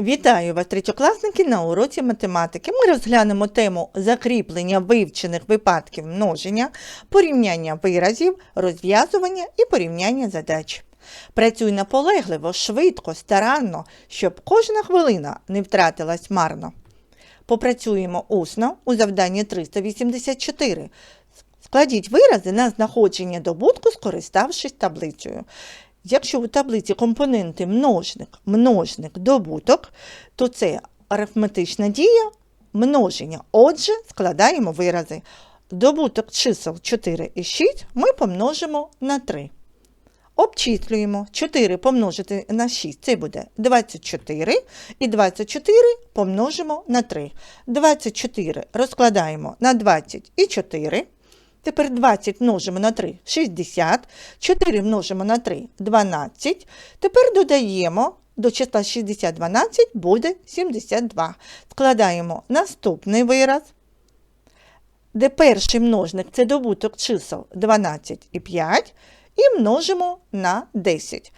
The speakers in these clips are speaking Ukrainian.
Вітаю вас, третьокласники, на уроці математики. Ми розглянемо тему закріплення вивчених випадків множення, порівняння виразів, розв'язування і порівняння задач. Працюй наполегливо, швидко, старанно, щоб кожна хвилина не втратилась марно. Попрацюємо усно у завданні 384. Складіть вирази на знаходження добутку, скориставшись таблицею. Якщо у таблиці компоненти множник, множник, добуток, то це арифметична дія множення. Отже, складаємо вирази. Добуток чисел 4 і 6 ми помножимо на 3. Обчислюємо 4 помножити на 6, це буде 24, і 24 помножимо на 3. 24 розкладаємо на 20 і 4. Тепер 20 множимо на 3 60, 4 множимо на 3 12. Тепер додаємо до числа 60 12 буде 72. Складаємо наступний вираз, де перший множник це добуток чисел 12 і 5, і множимо на 10.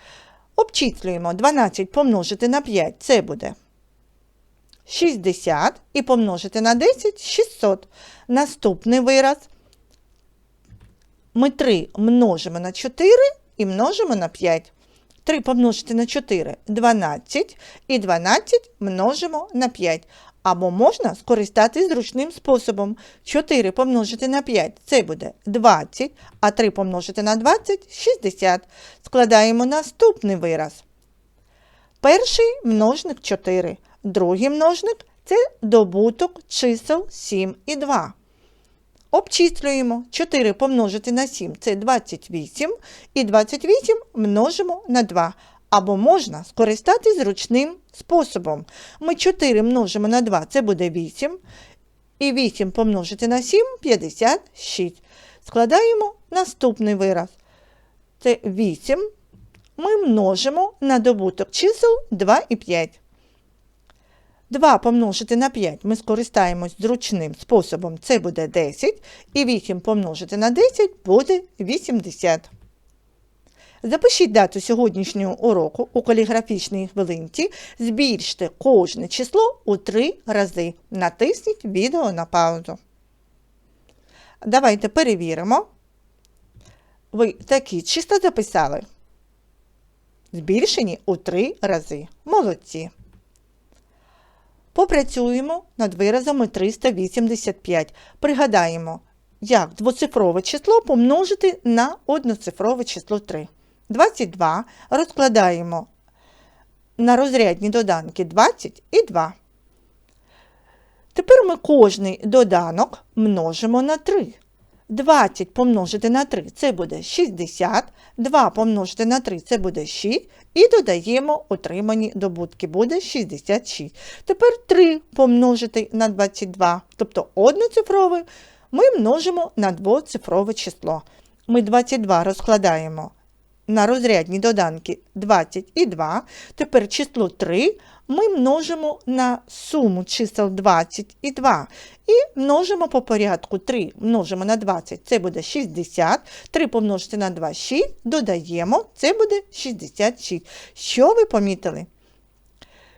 Обчислюємо 12 помножити на 5, це буде 60 і помножити на 10 600. Наступний вираз – ми 3 множимо на 4 і множимо на 5. 3 помножити на 4 12 і 12 множимо на 5. Або можна скористатись зручним способом. 4 помножити на 5 це буде 20, а 3 помножити на 20 60. Складаємо наступний вираз. Перший множник 4, другий множник це добуток чисел 7 і 2. Обчислюємо 4 помножити на 7 це 28, і 28 множимо на 2. Або можна скористатись зручним способом. Ми 4 множимо на 2, це буде 8. І 8 помножити на 7 56. Складаємо наступний вираз. Це 8. Ми множимо на добуток чисел 2 і 5. 2 помножити на 5 ми скористаємось зручним способом, це буде 10, і 8 помножити на 10 буде 80. Запишіть дату сьогоднішнього уроку у каліграфічній хвилинці, збільште кожне число у 3 рази. Натисніть відео на паузу. Давайте перевіримо. Ви такі числа записали. Збільшені у 3 рази. Молодці. Попрацюємо над виразами 385. Пригадаємо, як двоцифрове число помножити на одноцифрове число 3. 22 розкладаємо на розрядні доданки 20 і 2. Тепер ми кожний доданок множимо на 3. 20 помножити на 3 це буде 60, 2 помножити на 3 це буде 6, і додаємо отримані добутки, буде 66. Тепер 3 помножити на 22, тобто одноцифрове, ми множимо на двоцифрове число. Ми 22 розкладаємо на розрядні доданки 20 і 2. Тепер число 3 ми множимо на суму чисел 20 і 2. І множимо по порядку 3 множимо на 20, це буде 60. 3 помножити на 2 6, додаємо, це буде 66. Що ви помітили?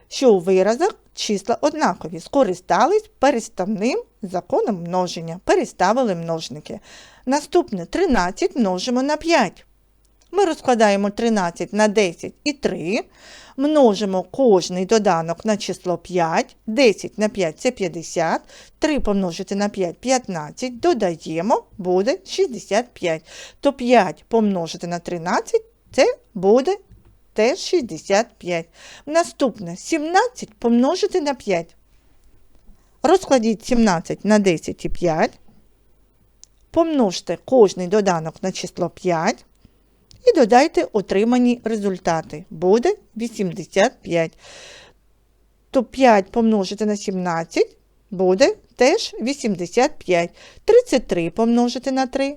Що у виразах числа однакові, скористались переставним законом множення, переставили множники. Наступне 13 множимо на 5. Ми розкладаємо 13 на 10 і 3, множимо кожний доданок на число 5, 10 на 5 це 50, 3 помножити на 5 15, додаємо, буде 65. То 5 помножити на 13 це буде теж 65. Наступне 17 помножити на 5. Розкладіть 17 на 10 і 5. Помножте кожний доданок на число 5 і додайте отримані результати. Буде 85. То 5 помножити на 17 буде теж 85. 33 помножити на 3.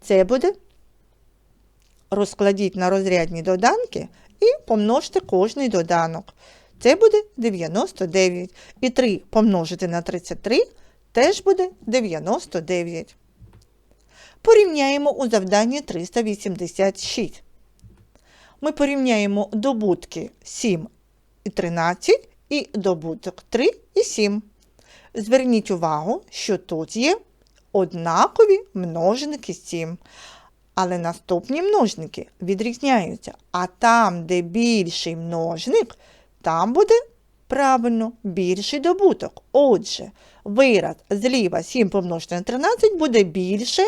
Це буде. Розкладіть на розрядні доданки і помножте кожний доданок. Це буде 99. І 3 помножити на 33 теж буде 99. Порівняємо у завданні 386. Ми порівняємо добутки 7 і 13 і добуток 3 і 7. Зверніть увагу, що тут є однакові множники 7. Але наступні множники відрізняються. А там, де більший множник, там буде правильно більший добуток. Отже, вираз зліва 7 помножити на 13 буде більше,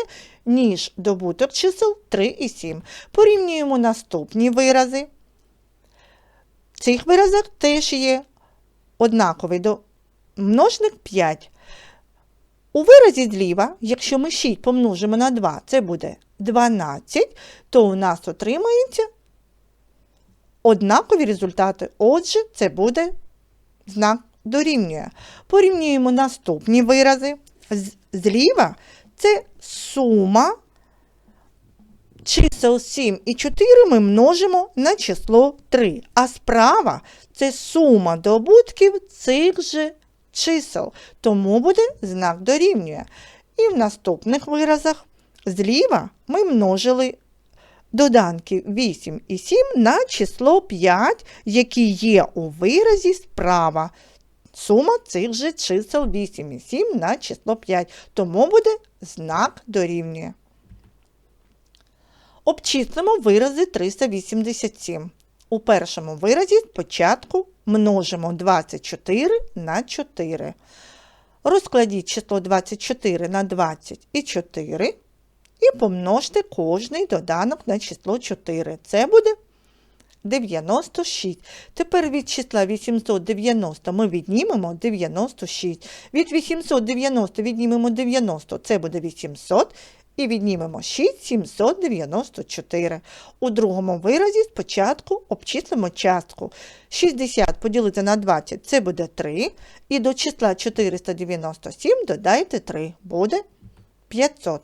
ніж добуток чисел 3 і 7. Порівнюємо наступні вирази. В цих виразах теж є однаковий множник 5. У виразі зліва, якщо ми 6 помножимо на 2, це буде 12, то у нас отримається однакові результати. Отже, це буде знак дорівнює. Порівнюємо наступні вирази. Зліва це сума чисел 7 і 4 ми множимо на число 3. А справа це сума добутків цих же чисел. Тому буде знак дорівнює. І в наступних виразах зліва ми множили доданки 8 і 7 на число 5, які є у виразі справа. Сума цих же чисел 8 і 7 на число 5. Тому буде знак дорівнює. Обчислимо вирази 387. У першому виразі спочатку множимо 24 на 4. Розкладіть число 24 на 20 і 4 і помножте кожний доданок на число 4. Це буде 96. Тепер від числа 890 ми віднімемо 96. Від 890 віднімемо 90, це буде 800. І віднімемо 6 794. У другому виразі спочатку обчислимо частку. 60 поділити на 20 це буде 3. І до числа 497 додайте 3, буде 500.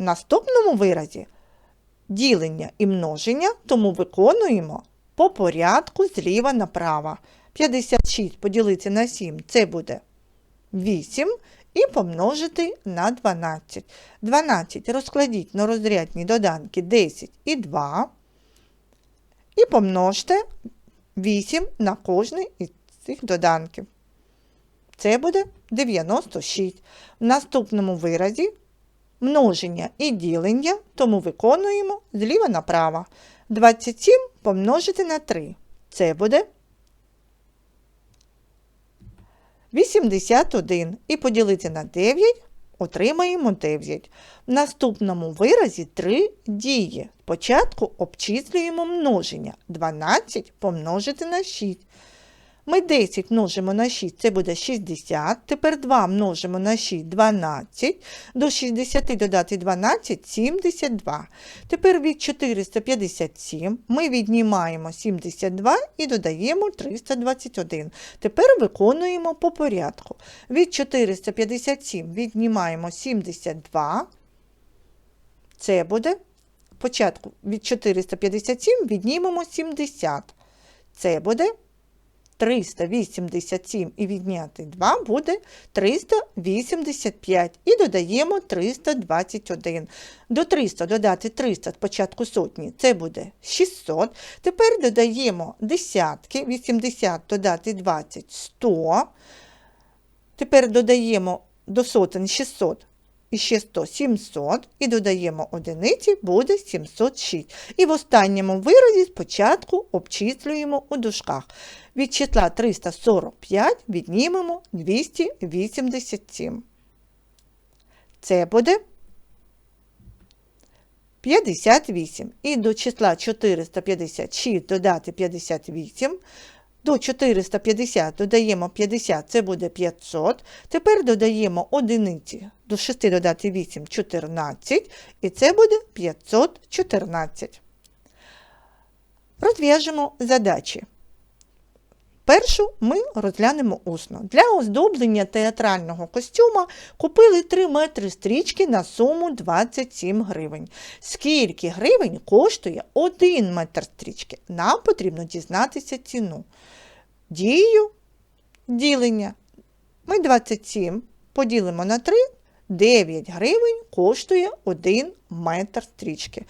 В наступному виразі ділення і множення, тому виконуємо по порядку зліва направо. 56 поділити на 7 це буде 8 і помножити на 12. 12 розкладіть на розрядні доданки 10 і 2. І помножте 8 на кожний із цих доданків. Це буде 96. В наступному виразі множення і ділення, тому виконуємо зліва направо. 27 помножити на 3. Це буде 81. І поділити на 9 отримаємо 9. В наступному виразі 3 дії. Спочатку обчислюємо множення. 12 помножити на 6. Ми 10 множимо на 6, це буде 60. Тепер 2 множимо на 6 12. До 60 додати 12 72. Тепер від 457 ми віднімаємо 72 і додаємо 321. Тепер виконуємо по порядку. Від 457 віднімаємо 72. Це буде спочатку від 457 віднімемо 70. Це буде 387 і відняти 2 буде 385 і додаємо 321. До 300 додати 300 спочатку сотні, це буде 600. Тепер додаємо десятки, 80 додати 20 100. Тепер додаємо до сотень 600 і ще 100 700, і додаємо одиниці, буде 706. І в останньому виразі спочатку обчислюємо у дужках. Від числа 345 віднімемо 287. Це буде 58. І до числа 456 додати 58. До 450 додаємо 50, це буде 500. Тепер додаємо одиниці. До 6 додати 8 14, і це буде 514. Розв'яжемо задачі. Першу ми розглянемо усно. Для оздоблення театрального костюма купили 3 метри стрічки на суму 27 гривень. Скільки гривень коштує 1 метр стрічки? Нам потрібно дізнатися ціну. Дію ділення. Ми 27 поділимо на 3, 9 гривень коштує 1 метр стрічки.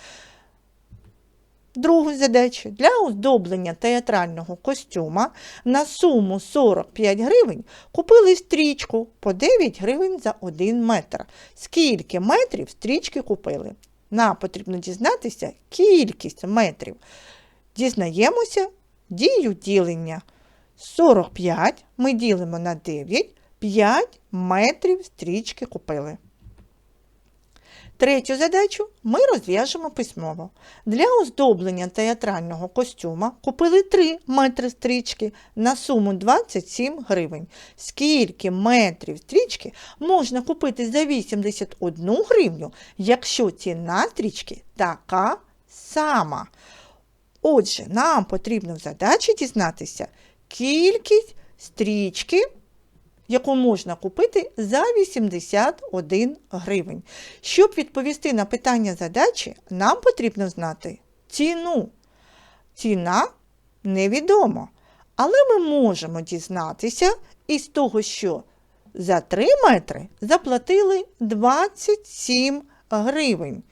Другу задачу для оздоблення театрального костюма на суму 45 гривень купили стрічку по 9 гривень за 1 метр. Скільки метрів стрічки купили? Нам потрібно дізнатися кількість метрів. Дізнаємося дію ділення. 45 ми ділимо на 9, 5 метрів стрічки купили. Третю задачу ми розв'яжемо письмово. Для оздоблення театрального костюма купили 3 метри стрічки на суму 27 гривень. Скільки метрів стрічки можна купити за 81 гривню, якщо ціна стрічки така сама? Отже, нам потрібно в задачі дізнатися кількість стрічки яку можна купити за 81 гривень. Щоб відповісти на питання задачі, нам потрібно знати ціну. Ціна невідома. Але ми можемо дізнатися із того, що за 3 метри заплатили 27 гривень.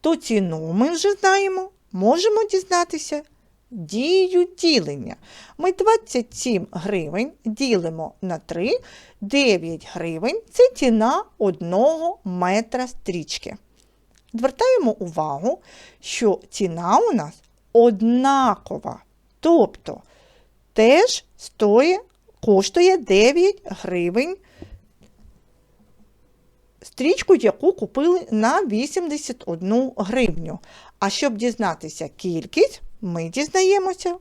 То ціну ми вже знаємо, можемо дізнатися дію ділення. Ми 27 гривень ділимо на 3, 9 гривень це ціна 1 метра стрічки. Звертаємо увагу, що ціна у нас однакова. Тобто теж стоїть, коштує 9 гривень стрічку, яку купили на 81 гривню. А щоб дізнатися кількість, ми дізнаємося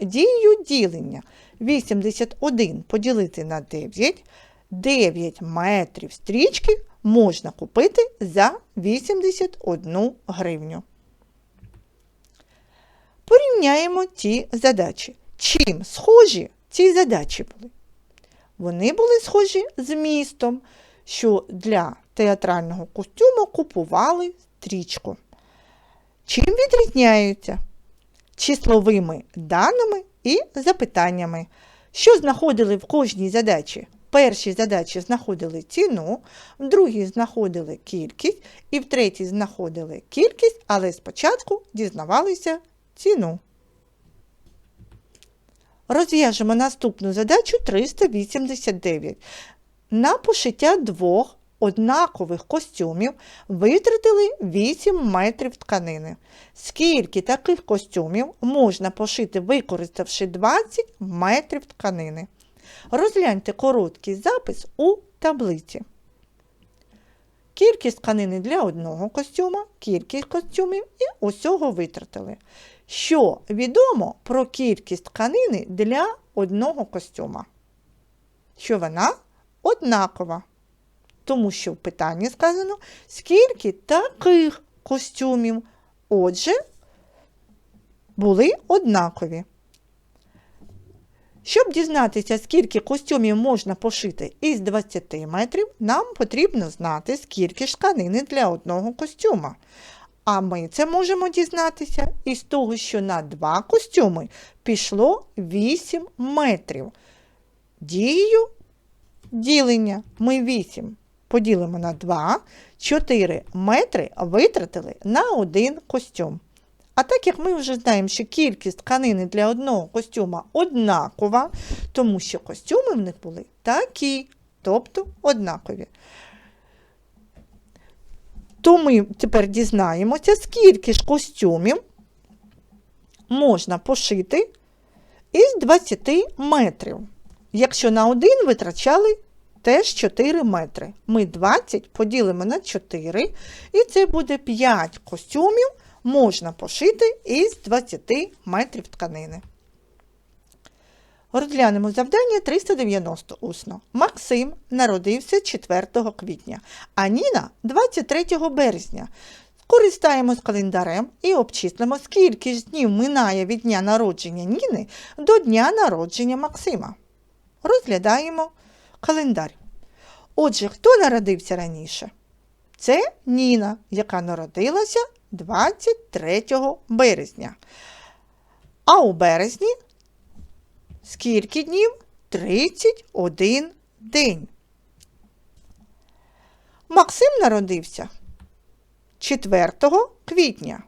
дію ділення. 81 поділити на 9, 9 метрів стрічки можна купити за 81 гривню. Порівняємо ці задачі. Чим схожі ці задачі були? Вони були схожі з містом, що для театрального костюму купували стрічку. Чим відрізняються? Числовими даними і запитаннями, що знаходили в кожній задачі. Першій задачі знаходили ціну, в другій знаходили кількість, і в третій знаходили кількість, але спочатку дізнавалися ціну. Розв'яжемо наступну задачу 389. На пошиття двох однакових костюмів витратили 8 метрів тканини. Скільки таких костюмів можна пошити, використавши 20 метрів тканини? Розгляньте короткий запис у таблиці. Кількість тканини для одного костюма, кількість костюмів і усього витратили. Що відомо про кількість тканини для одного костюма? Що вона однакова. Тому що в питанні сказано, скільки таких костюмів. Отже, були однакові. Щоб дізнатися, скільки костюмів можна пошити із 20 метрів, нам потрібно знати, скільки ж тканини для одного костюма. А ми це можемо дізнатися із того, що на два костюми пішло 8 метрів. Дією ділення ми 8 поділимо на 2, 4 метри витратили на один костюм. А так як ми вже знаємо, що кількість тканини для одного костюма однакова, тому що костюми в них були такі, тобто однакові. То ми тепер дізнаємося, скільки ж костюмів можна пошити із 20 метрів. Якщо на один витрачали теж 4 метри. Ми 20 поділимо на 4, і це буде 5 костюмів можна пошити із 20 метрів тканини. Розглянемо завдання 390 усно. Максим народився 4 квітня, а Ніна 23 березня. Скористаємось календарем і обчислимо, скільки ж днів минає від дня народження Ніни до дня народження Максима. Розглядаємо календар. Отже, хто народився раніше? Це Ніна, яка народилася 23 березня. А у березні скільки днів? 31 день. Максим народився 4 квітня.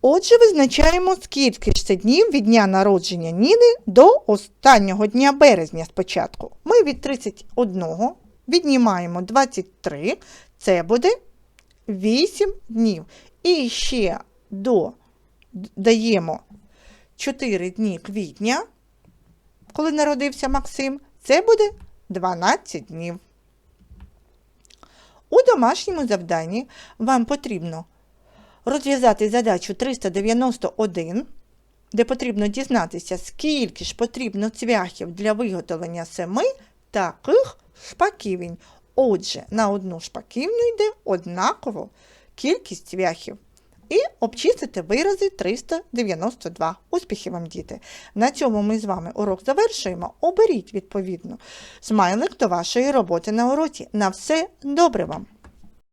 Отже, визначаємо, скільки ж це днів від дня народження Ніни до останнього дня березня спочатку. Ми від 31 віднімаємо 23, це буде 8 днів. І ще до даємо 4 дні квітня, коли народився Максим, це буде 12 днів. У домашньому завданні вам потрібно розв'язати задачу 391, де потрібно дізнатися, скільки ж потрібно цвяхів для виготовлення семи таких шпаківень. Отже, на одну шпаківню йде однаково кількість цвяхів. І обчистити вирази 392. Успіхів вам, діти! На цьому ми з вами урок завершуємо. Оберіть відповідно смайлик до вашої роботи на уроці. На все добре вам!